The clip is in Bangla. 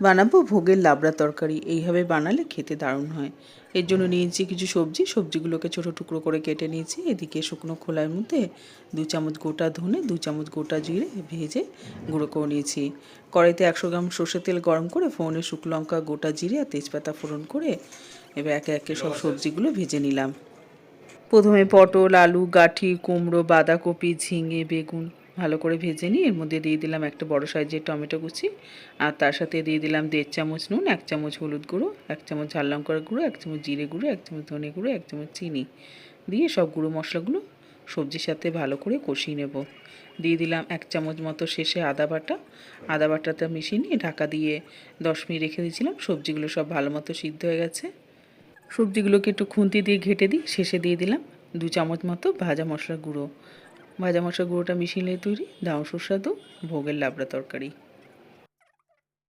বানাবো ভোগের লাবড়া তরকারি। এইভাবে বানালে খেতে দারুণ হয়। এর জন্য নিয়েছি কিছু সবজি। সবজিগুলোকে ছোটো টুকরো করে কেটে নিয়েছি। এদিকে শুকনো খোলার মধ্যে দু চামচ গোটা ধনে, দু চামচ গোটা জিরে ভেজে গুঁড়ো করে নিয়েছি। কড়াইতে একশো গ্রাম সর্ষের তেল গরম করে ফোনে শুকনো লঙ্কা, গোটা জিরে আর তেজপাতা ফোড়ন করে এবার একে একে সব সবজিগুলো ভেজে নিলাম। প্রথমে পটল, আলু, গাঠি, কুমড়ো, বাঁধাকপি, ঝিঙে, বেগুন ভালো করে ভেজে নিই এর মধ্যে দিয়ে দিলাম একটা বড় সাইজের টমেটো কুচি আর তার সাথে দিয়ে দিলাম দেড় চামচ নুন, এক চামচ হলুদ গুঁড়ো, এক চামচ ঝাল লঙ্কার গুঁড়ো, এক চামচ জিরে গুঁড়ো, এক চামচ ধনে গুঁড়ো, এক চামচ চিনি দিয়ে সব গুঁড়ো মশলাগুলো সবজির সাথে ভালো করে কষিয়ে নেব। দিয়ে দিলাম এক চামচ মতো শেষে আদা বাটা। আদা বাটাটা মিশিয়ে নিয়ে ঢাকা দিয়ে দশ মিনিট রেখে দিয়েছিলাম, সবজিগুলো সব ভালো মতো সিদ্ধ হয়ে গেছে। সবজিগুলোকে একটু খুন্তি দিয়ে ঘেটে দিই শেষে দিয়ে দিলাম দু চামচ মতো ভাজা মশলা গুঁড়ো। ভাজা মশলার গুঁড়োটা মিশিয়ে তৈরি দাও সুস্বাদু ভোগের লাবড়া তরকারি।